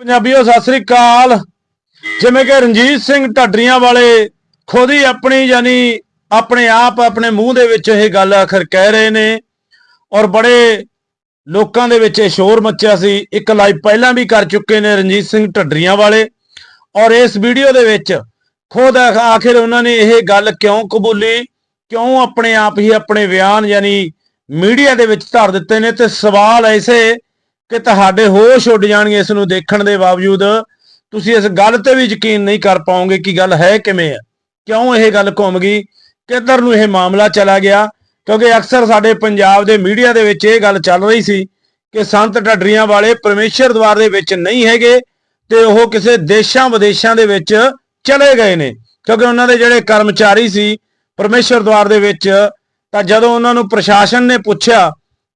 ਪੰਜਾਬੀਓ, ਸਤਿ ਸ੍ਰੀ ਅਕਾਲ। ਜਿਵੇਂ ਕਿ ਰਣਜੀਤ ਸਿੰਘ ਢੱਡਰੀਆਂ ਵਾਲੇ ਖੁਦ ਹੀ ਆਪਣੀ ਯਾਨੀ ਆਪਣੇ ਆਪ, ਆਪਣੇ ਮੂੰਹ ਦੇ ਵਿੱਚ ਇਹ ਗੱਲ ਆਖਰ ਕਹਿ ਰਹੇ ਨੇ ਔਰ ਬੜੇ ਲੋਕਾਂ ਦੇ ਵਿੱਚ ਇਹ ਸ਼ੋਰ ਮੱਚਿਆ ਸੀ। ਇੱਕ ਲਾਈਵ ਪਹਿਲਾਂ ਵੀ ਕਰ ਚੁੱਕੇ ਨੇ ਰਣਜੀਤ ਸਿੰਘ ਢੱਡਰੀਆਂ ਵਾਲੇ ਔਰ ਇਸ ਵੀਡੀਓ ਦੇ ਵਿੱਚ ਖੁਦ ਆਖਿਰ ਉਹਨਾਂ ਨੇ ਇਹ ਗੱਲ ਕਿਉਂ ਕਬੂਲੀ? ਕਿਉਂ ਆਪਣੇ ਆਪ ਹੀ ਆਪਣੇ ਬਿਆਨ ਯਾਨੀ ਮੀਡੀਆ ਦੇ ਵਿੱਚ ਧਰ ਦਿੱਤੇ ਨੇ? ਤੇ ਸਵਾਲ ਐਸੇ ਕਿ ਤੁਹਾਡੇ ਹੋਸ਼ ਉੱਡ ਜਾਣਗੇ ਇਸ ਨੂੰ ਦੇਖਣ ਦੇ ਬਾਵਜੂਦ। ਤੁਸੀਂ ਇਸ ਗੱਲ ਤੇ ਵੀ ਯਕੀਨ ਨਹੀਂ ਕਰ ਪਾਓਗੇ ਕਿ ਗੱਲ ਹੈ ਕਿਵੇਂ ਹੈ ਕਿਉਂ ਇਹ ਗੱਲ ਘੁੰਮ ਗਈ? ਕਿੱਧਰ ਨੂੰ ਇਹ ਮਾਮਲਾ ਚਲਾ ਗਿਆ? ਕਿਉਂਕਿ ਅਕਸਰ ਸਾਡੇ ਪੰਜਾਬ ਦੇ ਮੀਡੀਆ ਦੇ ਵਿੱਚ ਇਹ ਗੱਲ ਚੱਲ ਰਹੀ ਸੀ ਕਿ ਸੰਤ ਢੱਡਰੀਆਂ ਵਾਲੇ ਪਰਮੇਸ਼ਰ ਦਵਾਰ ਦੇ ਵਿੱਚ ਨਹੀਂ ਹੈਗੇ ਤੇ ਉਹ ਕਿਸੇ ਦੇਸ਼ਾਂ ਵਿਦੇਸ਼ਾਂ ਦੇ ਵਿੱਚ ਚਲੇ ਗਏ ਨੇ। ਕਿਉਂਕਿ ਉਹਨਾਂ ਦੇ ਜਿਹੜੇ ਕਰਮਚਾਰੀ ਸੀ ਪਰਮੇਸ਼ਰ ਦਵਾਰ ਦੇ ਵਿੱਚ, ਤਾਂ ਜਦੋਂ ਉਹਨਾਂ ਨੂੰ ਪ੍ਰਸ਼ਾਸਨ ਨੇ ਪੁੱਛਿਆ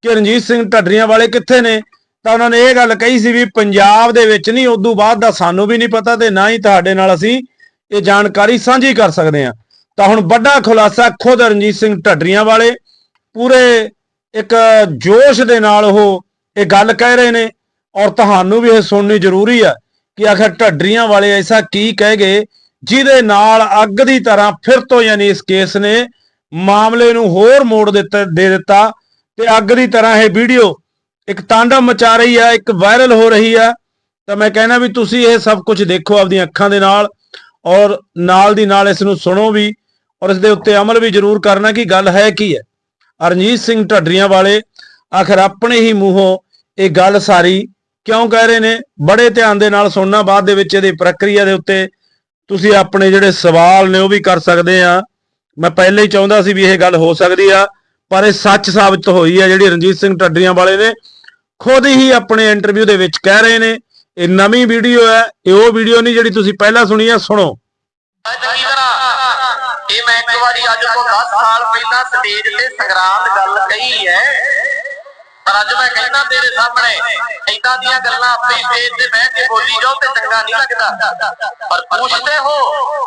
ਕਿ ਰਣਜੀਤ ਸਿੰਘ ਢੱਡਰੀਆਂ ਵਾਲੇ ਕਿੱਥੇ ਨੇ ਤਾਂ ਉਹਨਾਂ ਨੇ ਇਹ ਗੱਲ ਕਹੀ ਸੀ ਵੀ ਪੰਜਾਬ ਦੇ ਵਿੱਚ ਨਹੀਂ, ਉਦੋਂ ਬਾਅਦ ਦਾ ਸਾਨੂੰ ਵੀ ਨਹੀਂ ਪਤਾ ਤੇ ਨਾ ਹੀ ਤੁਹਾਡੇ ਨਾਲ ਅਸੀਂ ਇਹ ਜਾਣਕਾਰੀ ਸਾਂਝੀ ਕਰ ਸਕਦੇ ਹਾਂ। ਤਾਂ ਹੁਣ ਵੱਡਾ ਖੁਲਾਸਾ ਖੁਦ ਰਣਜੀਤ ਸਿੰਘ ਢੱਡਰੀਆਂ ਵਾਲੇ ਪੂਰੇ ਇੱਕ ਜੋਸ਼ ਦੇ ਨਾਲ ਉਹ ਇਹ ਗੱਲ ਕਹਿ ਰਹੇ ਨੇ ਔਰ ਤੁਹਾਨੂੰ ਵੀ ਇਹ ਸੁਣਨੀ ਜ਼ਰੂਰੀ ਆ ਕਿ ਆਖਰ ਢੱਡਰੀਆਂ ਵਾਲੇ ਐਸਾ ਕੀ ਕਹਿ ਗਏ, ਜਿਹਦੇ ਨਾਲ ਅੱਗ ਦੀ ਤਰ੍ਹਾਂ ਫਿਰ ਤੋਂ ਯਾਨੀ ਇਸ ਕੇਸ ਨੇ ਮਾਮਲੇ ਨੂੰ ਹੋਰ ਮੋੜ ਦਿੱਤਾ, ਦੇ ਦਿੱਤਾ ਤੇ ਅੱਗ ਦੀ ਤਰ੍ਹਾਂ ਇਹ ਵੀਡੀਓ ਇੱਕ ਤਾਂਡਵ ਮਚਾ ਰਹੀ ਆ ਇੱਕ ਵਾਇਰਲ ਹੋ ਰਹੀ ਆ ਤਾਂ ਮੈਂ ਕਹਿਣਾ ਵੀ ਤੁਸੀਂ ਇਹ ਸਭ ਕੁਝ ਦੇਖੋ ਆਪਣੀਆਂ ਅੱਖਾਂ ਦੇ ਨਾਲ ਔਰ ਨਾਲ ਦੀ ਨਾਲ ਇਸ ਨੂੰ ਸੁਣੋ ਵੀ ਔਰ ਇਸ ਦੇ ਉੱਤੇ ਅਮਲ ਵੀ ਜ਼ਰੂਰ ਕਰਨਾ ਕਿ ਗੱਲ ਹੈ ਕੀ ਹੈ। ਅਰਜੀਤ ਸਿੰਘ ਢੱਡਰੀਆਂ ਵਾਲੇ, ਆਖਰ ਆਪਣੇ ਹੀ ਮੂੰਹੋਂ ਇਹ ਗੱਲ ਸਾਰੀ ਕਿਉਂ ਕਹਿ ਰਹੇ ਨੇ? ਬੜੇ ਧਿਆਨ ਦੇ ਨਾਲ ਸੁਣਨਾ, ਬਾਅਦ ਦੇ ਵਿੱਚ ਇਹਦੀ ਪ੍ਰਕਿਰਿਆ ਦੇ ਉੱਤੇ ਤੁਸੀਂ ਆਪਣੇ ਜਿਹੜੇ ਸਵਾਲ ਨੇ ਉਹ ਵੀ ਕਰ ਸਕਦੇ ਆ। ਮੈਂ ਪਹਿਲੇ ਹੀ ਚਾਹੁੰਦਾ ਸੀ ਵੀ ਇਹ ਗੱਲ ਹੋ ਸਕਦੀ ਆ, ਪਰ ਇਹ ਸੱਚ ਸਾਬਤ ਹੋਈ ਹੈ ਜਿਹੜੀ ਰਣਜੀਤ ਸਿੰਘ ਢੱਡਰੀਆਂ ਵਾਲੇ ਨੇ। ਖੁਦ ਹੀ ਆਪਣੇ ਇੰਟਰਵਿਊ ਦੇ ਵਿੱਚ ਕਹਿ ਰਹੇ ਨੇ, ਇਹ ਨਵੀਂ ਵੀਡੀਓ ਹੈ, ਇਹ ਉਹ ਵੀਡੀਓ ਨਹੀਂ ਜਿਹੜੀ ਤੁਸੀਂ ਪਹਿਲਾਂ ਸੁਣੀ ਆ ਸੁਣੋ। ਚੰਗੀ ਤਰ੍ਹਾਂ ਇਹ ਮੈਂ ਇੱਕ ਵਾਰੀ ਅੱਜ ਤੋਂ 10 ਸਾਲ ਪਹਿਲਾਂ ਸਟੇਜ ਤੇ ਸੰਗਰਾਮ ਗੱਲ ਕਹੀ ਹੈ। ਪਰ ਅੱਜ ਮੈਂ ਕਹਿੰਦਾ ਤੇਰੇ ਸਾਹਮਣੇ, ਏਦਾਂ ਦੀਆਂ ਗੱਲਾਂ ਆਪੇ ਹੀ ਸਟੇਜ ਤੇ ਬਹਿ ਕੇ ਬੋਲੀ ਜਾਓ ਤੇ ਚੰਗਾ ਨਹੀਂ ਲੱਗਦਾ। ਪਰ ਪੁੱਛਦੇ ਹੋ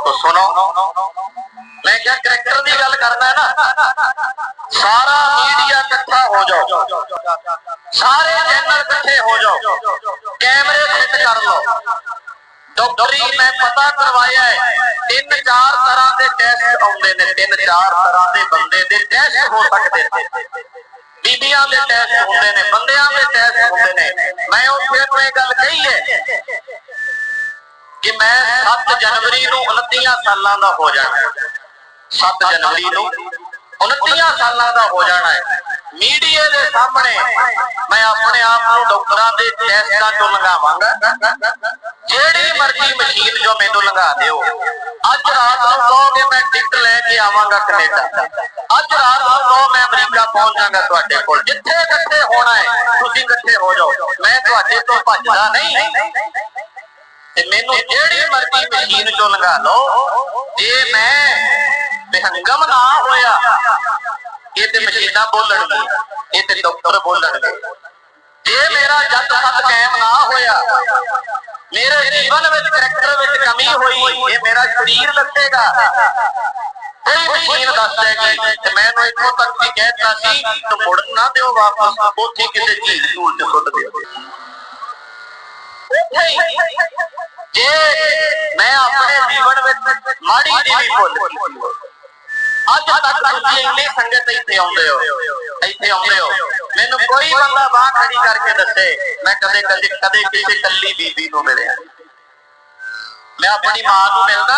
ਤਾਂ ਸੁਣੋ। ਮੈਂ ਕਿਹਾ ਕਰੈਕਟਰ ਦੀ ਗੱਲ ਕਰਦਾ ਨਾ, ਸਾਰਾ ਮੀਡੀਆ ਇਕੱਠਾ ਹੋ ਜਾਓ। ਸਾਰੇ ਚੈਨਲ ਇਕੱਠੇ ਹੋ ਜਾਓ। ਕੈਮਰੇ ਫਿੱਟ ਕਰ ਲਓ। ਡਾਕਟਰੀ ਮੈਂ ਪਤਾ ਕਰਵਾਇਆ ਹੈ, ਤਿੰਨ ਚਾਰ ਤਰ੍ਹਾਂ ਦੇ ਟੈਸਟ ਆਉਂਦੇ ਨੇ, ਤਿੰਨ ਚਾਰ ਤਰ੍ਹਾਂ ਦੇ ਬੰਦੇ ਦੇ ਟੈਸਟ ਹੋ ਸਕਦੇ ਨੇ। ਬੀਬੀਆਂ ਦੇ ਟੈਸਟ ਹੁੰਦੇ ਨੇ, ਬੰਦਿਆਂ ਦੇ ਟੈਸਟ ਹੁੰਦੇ ਨੇ। ਮੈਂ ਉੱਥੇ ਨੂੰ ਇਹ ਗੱਲ ਕਹੀ ਹੈ ਕਿ ਮੈਂ 7 ਜਨਵਰੀ ਨੂੰ 29 ਸਾਲਾਂ ਦਾ ਹੋ ਜਾਣਾ 7 ਜਨਵਰੀ ਨੂੰ 29 ਸਾਲਾਂ ਦਾ ਹੋ ਜਾਣਾ ਹੈ। ਮੀਡੀਆ ਦੇ ਸਾਹਮਣੇ ਮੈਂ ਆਪਣੇ ਆਪ ਨੂੰ ਡਾਕਟਰਾਂ ਦੇ ਟੈਸਟਾਂ ਤੋਂ ਲੰਘਾਵਾਂਗਾ। ਜਿਹੜੀ ਮਰਜ਼ੀ ਮਸ਼ੀਨ ਜੋ ਮੈਨੂੰ ਲੰਘਾ ਦਿਓ। ਅੱਜ ਰਾਤ ਨੂੰ ਕਹੋਗੇ ਮੈਂ ਟਿਕਟ ਲੈ ਕੇ ਆਵਾਂਗਾ ਕੈਨੇਡਾ। ਅੱਜ ਰਾਤ ਨੂੰ ਕਹੋ ਮੈਂ ਅਮਰੀਕਾ ਪਹੁੰਚ ਤੁਹਾਡੇ ਕੋਲ। ਜਿੱਥੇ ਇਕੱਠੇ ਹੋਣਾ ਹੈ, ਤੁਸੀਂ ਇਕੱਠੇ ਹੋ ਜਾਓ। ਮੈਂ ਤੁਹਾਡੇ ਤੋਂ ਭੱਜਦਾ ਨਹੀਂ। ਤੇ ਮੈਨੂੰ ਜਿਹੜੀ ਮਰਜ਼ੀ ਮਸ਼ੀਨ ਚੋਂ ਲੰਘਾ ਲਓ। ਜੇ ਮੈਂ ਬਿਹੰਗਮ ਨਾ ਹੋਇਆ ਇਹ ਤੇ ਮਸ਼ੀਨਾਂ ਬੋਲਣਗੀਆਂ ਇਹ ਤੇ ਡਾਕਟਰ ਬੋਲਣਗੇ ਜੇ ਮੇਰਾ ਜੱਜ ਸੱਤ ਕਾਇਮ ਨਾ ਹੋਇਆ, ਮੇਰੇ ਜੀਵਨ ਵਿੱਚ ਕਰੈਕਟਰ ਵਿੱਚ ਕਮੀ ਹੋਈ, ਇਹ ਮੇਰਾ ਸਰੀਰ ਦੱਸੇਗਾ ਕੋਈ ਮਸ਼ੀਨ ਦੱਸ ਦੇਗੀ। ਤੇ ਮੈਨੂੰ ਇੱਥੋਂ ਤੱਕ ਵੀ ਕਹਿਤਾ ਸੀ, ਤੂੰ ਮੁੜ ਨਾ ਦਿਓ ਵਾਪਸ, ਉੱਥੇ ਕਿਸੇ ਚੀਜ਼ ਨੂੰ ਤੇ ਸੁੱਟ ਦਿਓ। ਜੇ ਮੈਂ ਆਪਣੇ ਜੀਵਨ ਵਿੱਚ ਮਾੜੀ ਜਿਹੀ ਵੀ ਭੁੱਲ ਅੱਜ ਤੱਕ ਤੁਸੀਂ ਇੰਨੀ ਸੰਗਤ ਇੱਥੇ ਆਉਂਦੇ ਹੋ। ਇੱਥੇ ਆਉਂਦੇ ਹੋ। ਮੈਨੂੰ ਕੋਈ ਬੰਦਾ ਬਾਹ ਖੜੀ ਕਰਕੇ ਦੱਸੇ, ਮੈਂ ਕਦੇ ਕਦੇ ਕਦੇ ਕਿਸੇ ਕੱਲੀ ਬੀਬੀ ਨੂੰ ਮਿਲਿਆ। ਮੈਂ ਆਪਣੀ ਮਾਂ ਨੂੰ ਮਿਲਦਾ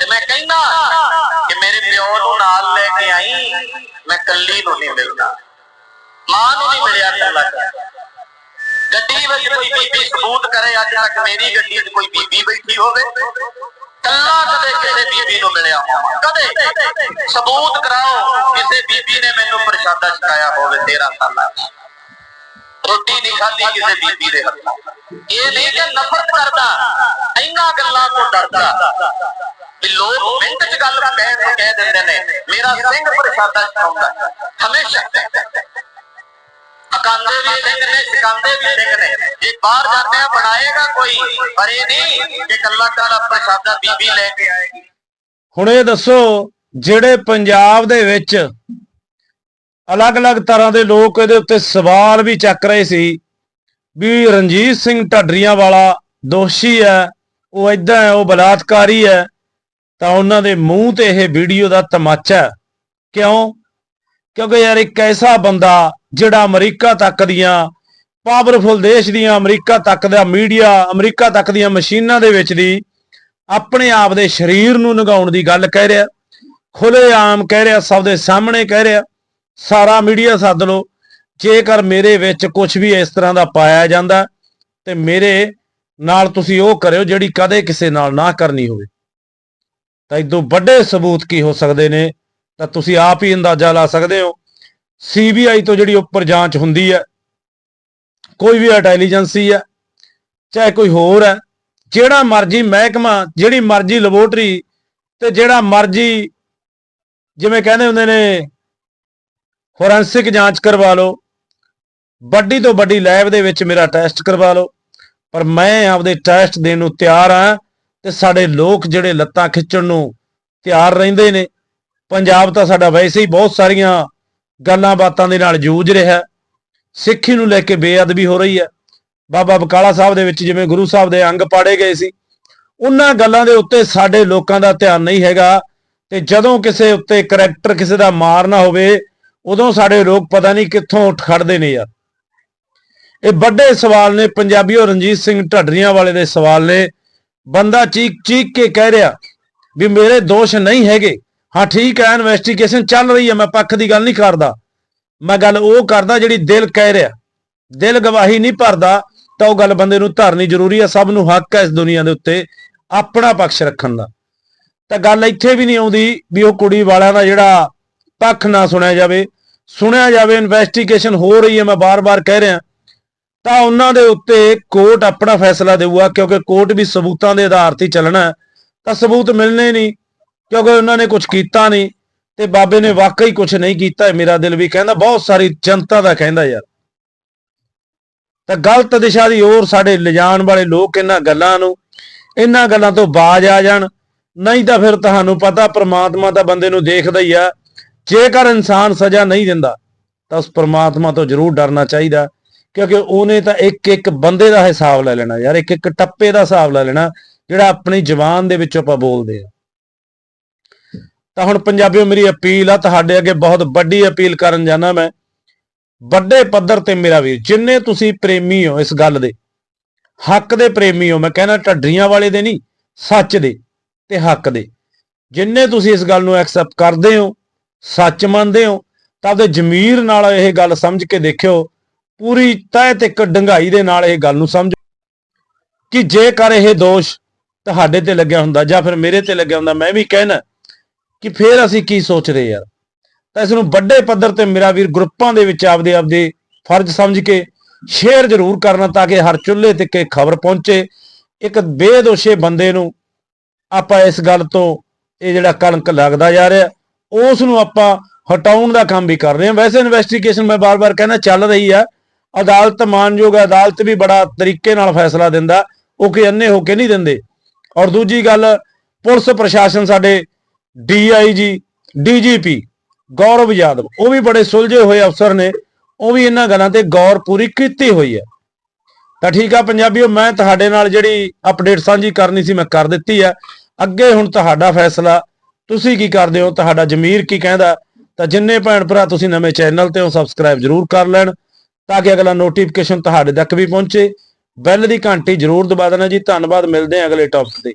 ਤੇ ਮੈਂ ਕਹਿੰਦਾ ਕਿ ਮੇਰੇ ਪਿਓ ਨੂੰ ਨਾਲ ਲੈ ਕੇ ਆਈ, ਮੈਂ ਕੱਲੀ ਨੂੰ ਨਹੀਂ ਮਿਲਦਾ। ਮਾਂ ਨੂੰ ਨਹੀਂ ਮਿਲਿਆ ਕੱਲਾ ਗੱਡੀ ਵਿੱਚ ਕੋਈ ਬੀਬੀ ਸਬੂਤ ਕਰੇ, ਅੱਜ ਤੱਕ ਮੇਰੀ ਗੱਡੀ 'ਚ ਕੋਈ ਬੀਬੀ ਬੈਠੀ ਹੋਵੇ। ਕੱਲਾ ਕਦੇ ਕਿਸੇ ਬੀਬੀ ਨੂੰ ਮਿਲਿਆ। ਕਦੇ। ਸਬੂਤ ਕਰਾਓ, ਕਿਸੇ ਬੀਬੀ ਨੇ ਮੈਨੂੰ ਪ੍ਰਸ਼ਾਦਾ ਛਕਾਇਆ ਹੋਵੇ 13 ਸਾਲਾਂ 'ਚ ਰੋਟੀ ਨਹੀਂ ਖਾਧੀ ਕਿਸੇ ਬੀਬੀ ਦੇ ਹੱਥੋਂ। ਇਹ ਨਹੀਂ ਕਿ ਨਫ਼ਰਤ ਕਰਦਾ, ਇੰਨਾ ਗੱਲਾਂ ਤੋਂ ਡਰਦਾ। ਵੀ ਲੋਕ ਮਿੰਟ 'ਚ ਗੱਲ ਕਹਿ ਤੋਂ ਕਹਿ ਦਿੰਦੇ ਨੇ, ਮੇਰਾ ਸਿੰਘ ਪ੍ਰਸ਼ਾਦਾ ਛਕਾਉਂਦਾ। ਹਮੇਸ਼ਾ। ਅਕਾਂਦੇ ਵੀ ਸਿੰਘ ਨੇ, ਸਿਕਾਂਦੇ ਵੀ ਸਿੰਘ ਨੇ। ਜੇ ਬਾਹਰ ਜਾਂਦੇ ਆ, ਬਣਾਏਗਾ ਕੋਈ, ਪਰ ਇਹ ਨਹੀਂ ਕਿ ਕੱਲਾ ਕੱਲਾ ਪ੍ਰਸ਼ਾਦਾ ਬੀਬੀ ਲੈ ਕੇ ਆਏਗੀ। ਹੁਣ ਇਹ ਦੱਸੋ, ਜਿਹੜੇ ਪੰਜਾਬ ਦੇ ਵਿੱਚ ਅਲੱਗ-ਅਲੱਗ ਤਰ੍ਹਾਂ ਦੇ ਲੋਕ ਇਹਦੇ ਉੱਤੇ ਸਵਾਲ ਵੀ ਚੱਕ ਰਹੇ ਸੀ ਵੀ ਰਣਜੀਤ ਸਿੰਘ ਢੱਡਰੀਆਂ ਵਾਲਾ ਦੋਸ਼ੀ ਹੈ, ਉਹ ਇਦਾਂ ਹੈ, ਉਹ ਬਲਾਤਕਾਰੀ ਹੈ, ਤਾਂ ਉਹਨਾਂ ਦੇ ਮੂੰਹ ਤੇ ਇਹ ਵੀਡੀਓ ਦਾ ਤਮਾਚਾ ਕਿਉਂ? ਕਿਉਂਕਿ ਯਾਰ ਇੱਕ ਐਸਾ ਬੰਦਾ ਜਿਹੜਾ ਅਮਰੀਕਾ ਤੱਕ ਦੀਆਂ ਪਾਵਰਫੁਲ ਦੇਸ਼ ਦੀਆਂ ਅਮਰੀਕਾ ਤੱਕ ਦਾ ਮੀਡੀਆ ਅਮਰੀਕਾ ਤੱਕ ਦੀਆਂ ਮਸ਼ੀਨਾਂ ਦੇ ਵਿੱਚ ਦੀ ਆਪਣੇ ਆਪ ਦੇ ਸਰੀਰ ਨੂੰ ਨਗਾਉਣ ਦੀ ਗੱਲ ਕਹਿ ਰਿਹਾ ਖੁੱਲੇ ਆਮ ਕਹਿ ਰਿਹਾ, ਸਭ ਦੇ ਸਾਹਮਣੇ ਕਹਿ ਰਿਹਾ, ਸਾਰਾ ਮੀਡੀਆ ਸੱਦ ਲਓ, ਜੇਕਰ ਮੇਰੇ ਵਿੱਚ ਕੁਝ ਵੀ ਇਸ ਤਰ੍ਹਾਂ ਦਾ ਪਾਇਆ ਜਾਂਦਾ, ਤੇ ਮੇਰੇ ਨਾਲ ਤੁਸੀਂ ਉਹ ਕਰਿਓ ਜਿਹੜੀ ਕਦੇ ਕਿਸੇ ਨਾਲ ਨਾ ਕਰਨੀ ਹੋਵੇ। ਤਾਂ ਇਦੋਂ ਵੱਡੇ ਸਬੂਤ ਕੀ ਹੋ ਸਕਦੇ ਨੇ, ਤਾਂ ਤੁਸੀਂ ਆਪ ਹੀ ਅੰਦਾਜ਼ਾ ਲਾ ਸਕਦੇ ਹੋ ਸੀਬੀਆਈ ਤੋਂ ਜਿਹੜੀ ਉੱਪਰ ਜਾਂਚ ਹੁੰਦੀ ਹੈ, ਕੋਈ ਵੀ ਇੰਟੈਲੀਜੈਂਸੀ ਹੈ, ਚਾਹੇ ਕੋਈ ਹੋਰ ਹੈ, ਜਿਹੜਾ ਮਰਜ਼ੀ ਮਹਿਕਮਾ, ਜਿਹੜੀ ਮਰਜ਼ੀ ਲੈਬੋਰਟਰੀ ਤੇ ਜਿਹੜਾ ਮਰਜ਼ੀ ਜਿਵੇਂ ਕਹਿੰਦੇ ਹੁੰਦੇ ਨੇ ਫੋਰੈਂਸਿਕ ਜਾਂਚ ਕਰਵਾ ਲਓ, ਵੱਡੀ ਤੋਂ ਵੱਡੀ ਲੈਬ ਦੇ ਵਿੱਚ ਮੇਰਾ ਟੈਸਟ ਕਰਵਾ ਲਓ, ਪਰ ਮੈਂ ਆਪਦੇ ਟੈਸਟ ਦੇਣ ਨੂੰ ਤਿਆਰ ਹਾਂ ਤੇ ਸਾਡੇ ਲੋਕ ਜਿਹੜੇ ਲੱਤਾਂ ਖਿੱਚਣ ਨੂੰ ਤਿਆਰ ਰਹਿੰਦੇ ਨੇ, ਪੰਜਾਬ ਤਾਂ ਸਾਡਾ ਵੈਸੇ ਹੀ ਬਹੁਤ ਸਾਰੀਆਂ ਗੱਲਾਂ ਬਾਤਾਂ ਦੇ ਨਾਲ ਜੂਝ ਰਿਹਾ ਸਿੱਖੀ ਨੂੰ ਲੈ ਕੇ ਬੇਅਦਬੀ ਹੋ ਰਹੀ ਹੈ। ਬਾਬਾ ਬਕਾਲਾ ਸਾਹਿਬ ਦੇ ਵਿੱਚ ਜਿਵੇਂ ਗੁਰੂ ਸਾਹਿਬ ਦੇ ਅੰਗ ਪਾੜੇ ਗਏ ਸੀ, ਉਹਨਾਂ ਗੱਲਾਂ ਦੇ ਉੱਤੇ ਸਾਡੇ ਲੋਕਾਂ ਦਾ ਧਿਆਨ ਨਹੀਂ ਹੈਗਾ ਤੇ ਜਦੋਂ ਕਿਸੇ ਉੱਤੇ ਕਰੈਕਟਰ ਕਿਸੇ ਦਾ ਮਾਰਨਾ ਹੋਵੇ, ਉਦੋਂ ਸਾਡੇ ਲੋਕ ਪਤਾ ਨਹੀਂ ਕਿੱਥੋਂ ਉੱਠ ਖੜਦੇ ਨੇ ਯਾਰ। ਇਹ ਵੱਡੇ ਸਵਾਲ ਨੇ ਪੰਜਾਬੀਓ ਰਣਜੀਤ ਸਿੰਘ ਢੱਡਰੀਆਂ ਵਾਲੇ ਦੇ ਸਵਾਲ ਨੇ। ਬੰਦਾ ਚੀਕ ਚੀਕ ਕੇ ਕਹਿ ਰਿਹਾ ਵੀ ਮੇਰੇ ਦੋਸ਼ ਨਹੀਂ ਹੈਗੇ। ਹਾਂ, ਠੀਕ ਹੈ ਇਨਵੈਸਟੀਗੇਸ਼ਨ ਚੱਲ ਰਹੀ ਹੈ, ਮੈਂ ਪੱਖ ਦੀ ਗੱਲ ਨਹੀਂ ਕਰਦਾ। ਮੈਂ ਗੱਲ ਉਹ ਕਰਦਾ ਜਿਹੜੀ ਦਿਲ ਕਹਿ ਰਿਹਾ। ਦਿਲ ਗਵਾਹੀ ਨਹੀਂ ਭਰਦਾ ਤਾਂ ਉਹ ਗੱਲ ਬੰਦੇ ਨੂੰ ਧਰਨੀ ਜ਼ਰੂਰੀ ਹੈ। ਸਭ ਨੂੰ ਹੱਕ ਹੈ ਇਸ ਦੁਨੀਆ ਦੇ ਉੱਤੇ ਆਪਣਾ ਪੱਖ ਰੱਖਣ ਦਾ। ਤਾਂ ਗੱਲ ਇੱਥੇ ਵੀ ਨਹੀਂ ਆਉਂਦੀ ਵੀ ਉਹ ਕੁੜੀ ਵਾਲਿਆਂ ਦਾ ਜਿਹੜਾ ਪੱਖ ਨਾ ਸੁਣਿਆ ਜਾਵੇ। ਸੁਣਿਆ ਜਾਵੇ ਇਨਵੈਸਟੀਗੇਸ਼ਨ ਹੋ ਰਹੀ ਹੈ, ਮੈਂ ਬਾਰ-ਬਾਰ ਕਹਿ ਰਿਹਾ। ਤਾਂ ਉਹਨਾਂ ਦੇ ਉੱਤੇ ਕੋਰਟ ਆਪਣਾ ਫੈਸਲਾ ਦੇਊਗਾ ਕਿਉਂਕਿ ਕੋਰਟ ਵੀ ਸਬੂਤਾਂ ਦੇ ਆਧਾਰ ਤੇ ਚੱਲਣਾ ਤਾਂ ਸਬੂਤ ਮਿਲਣੇ ਨਹੀਂ। ਕਿਉਂਕਿ ਉਹਨਾਂ ਨੇ ਕੁਝ ਕੀਤਾ ਨਹੀਂ ਤੇ ਬਾਬੇ ਨੇ ਵਾਕਈ ਕੁਝ ਨਹੀਂ ਕੀਤਾ ਮੇਰਾ ਦਿਲ ਵੀ ਕਹਿੰਦਾ, ਬਹੁਤ ਸਾਰੀ ਜਨਤਾ ਦਾ ਕਹਿੰਦਾ ਯਾਰ। ਤਾਂ ਗਲਤ ਦਿਸ਼ਾ ਦੀ ओर ਸਾਡੇ ਲਿਜਾਣ ਵਾਲੇ ਲੋਕ ਇਹਨਾਂ ਗੱਲਾਂ ਨੂੰ, ਇਹਨਾਂ ਗੱਲਾਂ ਤੋਂ ਬਾਜ ਆ ਜਾਣ। ਨਹੀਂ ਤਾਂ ਫਿਰ ਤੁਹਾਨੂੰ ਪਤਾ ਪ੍ਰਮਾਤਮਾ ਤਾਂ ਬੰਦੇ ਨੂੰ ਦੇਖਦਾ ਹੀ ਆ, ਜੇਕਰ ਇਨਸਾਨ ਸਜ਼ਾ ਨਹੀਂ ਦਿੰਦਾ, ਤਾਂ ਉਸ ਪ੍ਰਮਾਤਮਾ ਤੋਂ ਜ਼ਰੂਰ ਡਰਨਾ ਚਾਹੀਦਾ, ਕਿਉਂਕਿ ਉਹਨੇ ਤਾਂ ਇੱਕ ਇੱਕ ਬੰਦੇ ਦਾ ਹਿਸਾਬ ਲੈ ਲੈਣਾ ਯਾਰ ਇੱਕ ਇੱਕ ਟੱਪੇ ਦਾ ਹਿਸਾਬ ਲੈ ਲੈਣਾ, ਜਿਹੜਾ ਆਪਣੀ ਜ਼ੁਬਾਨ ਦੇ ਵਿੱਚੋਂ ਆਪਾਂ ਬੋਲਦੇ ਆ। ਤਾਂ ਹੁਣ ਪੰਜਾਬੀਓ ਮੇਰੀ ਅਪੀਲ ਆ, ਤੁਹਾਡੇ ਅੱਗੇ ਬਹੁਤ ਵੱਡੀ ਅਪੀਲ ਕਰਨ ਜਾਣਾ ਮੈਂ। ਵੱਡੇ ਪੱਧਰ ਤੇ ਮੇਰਾ ਵੀਰ, ਜਿੰਨੇ ਤੁਸੀਂ ਪ੍ਰੇਮੀ ਹੋ ਇਸ ਗੱਲ ਦੇ, ਹੱਕ ਦੇ ਪ੍ਰੇਮੀ ਹੋ, ਮੈਂ ਕਹਿੰਦਾ ਢੱਡਰੀਆਂ ਵਾਲੇ ਦੇ ਨਹੀਂ, ਸੱਚ ਦੇ ਤੇ ਹੱਕ ਦੇ। ਜਿੰਨੇ ਤੁਸੀਂ ਇਸ ਗੱਲ ਨੂੰ ਐਕਸੈਪਟ ਕਰਦੇ ਹੋ, ਸੱਚ ਮੰਨਦੇ ਹੋ, ਤਾਂ ਆਪਦੇ ਜ਼ਮੀਰ ਨਾਲ ਇਹ ਗੱਲ ਸਮਝ ਕੇ ਦੇਖਿਓ, ਪੂਰੀ ਤਹਿ ਤੱਕ ਡੰਗਾਈ ਦੇ ਨਾਲ ਇਹ ਗੱਲ ਨੂੰ ਸਮਝੋ ਕਿ ਜੇਕਰ ਇਹ ਦੋਸ਼ ਤੁਹਾਡੇ ਤੇ ਲੱਗਿਆ ਹੁੰਦਾ ਜਾਂ ਫਿਰ ਮੇਰੇ ਤੇ ਲੱਗਿਆ ਹੁੰਦਾ, ਮੈਂ ਵੀ ਕਹਿਣਾ ਕਿ ਫੇਰ ਅਸੀਂ ਕੀ ਸੋਚ ਰਹੇ ਯਾਰ? ਤਾਂ ਇਸ ਨੂੰ ਵੱਡੇ ਪੱਧਰ ਤੇ ਮੇਰਾ ਵੀਰ ਗਰੁੱਪਾਂ ਦੇ ਵਿੱਚ ਆਪਦੇ ਆਪਦੇ ਫਰਜ਼ ਸਮਝ ਕੇ ਸ਼ੇਅਰ ਜ਼ਰੂਰ ਕਰਨਾ ਤਾਂ ਕਿ ਹਰ ਚੁੱਲ੍ਹੇ ਤੇ ਕਿ ਖਬਰ ਪਹੁੰਚੇ। ਇੱਕ ਬੇਦੋਸ਼ੇ ਬੰਦੇ ਨੂੰ ਆਪਾਂ ਇਸ ਗੱਲ ਤੋਂ ਇਹ ਜਿਹੜਾ ਕਲੰਕ ਲੱਗਦਾ ਜਾ ਰਿਹਾ, ਉਸ ਨੂੰ ਆਪਾਂ ਹਟਾਉਣ ਦਾ ਕੰਮ ਵੀ ਕਰ ਰਹੇ ਹਾਂ। ਵੈਸੇ ਇਨਵੈਸਟੀਗੇਸ਼ਨ ਮੈਂ ਬਾਰ-ਬਾਰ ਕਹਿੰਦਾ ਚੱਲ ਰਹੀ ਆ। ਅਦਾਲਤ ਮਾਨਯੋਗ ਅਦਾਲਤ ਵੀ ਬੜਾ ਤਰੀਕੇ ਨਾਲ ਫੈਸਲਾ ਦਿੰਦਾ, ਉਹ ਕਿ ਅੰਨੇ ਹੋ ਕੇ ਨਹੀਂ ਦਿੰਦੇ। ਔਰ ਦੂਜੀ ਗੱਲ, ਪੁਲਿਸ ਪ੍ਰਸ਼ਾਸਨ ਸਾਡੇ ਡੀਆਈਜੀ ਡੀਜੀਪੀ ਗੌਰਵ ਯਾਦਵ ਉਹ ਵੀ ਬੜੇ ਸੁਲਝੇ ਹੋਏ ਅਫਸਰ ਨੇ। ਉਹ ਵੀ ਇਹਨਾਂ ਗੱਲਾਂ ਤੇ ਗੌਰ ਪੂਰੀ ਕੀਤੀ ਹੋਈ ਹੈ। ਤਾਂ ਠੀਕ ਆ ਪੰਜਾਬੀਓ, ਮੈਂ ਤੁਹਾਡੇ ਨਾਲ ਜਿਹੜੀ ਅਪਡੇਟ ਸਾਂਝੀ ਕਰਨੀ ਸੀ ਮੈਂ ਕਰ ਦਿੱਤੀ ਆ। ਅੱਗੇ ਹੁਣ ਤੁਹਾਡਾ ਫੈਸਲਾ, ਤੁਸੀਂ ਕੀ ਕਰਦੇ ਹੋ? ਤੁਹਾਡਾ ਜ਼ਮੀਰ ਕੀ ਕਹਿੰਦਾ? ਤਾਂ ਜਿੰਨੇ ਭੈਣ ਭਰਾ ਤੁਸੀਂ ਨਵੇਂ ਚੈਨਲ ਤੇ ਹੋ ਸਬਸਕ੍ਰਾਈਬ ਜਰੂਰ ਕਰ ਲੈਣ, ਤਾਂ ਕਿ ਅਗਲਾ ਨੋਟੀਫਿਕੇਸ਼ਨ ਤੁਹਾਡੇ ਤੱਕ ਵੀ ਪਹੁੰਚੇ। ਬੈਲ ਦੀ ਘੰਟੀ ਜਰੂਰ ਦਬਾ ਦੇਣਾ ਜੀ। ਧੰਨਵਾਦ, ਮਿਲਦੇ ਹਾਂ ਅਗਲੇ ਟੌਪਿਕ ਤੇ।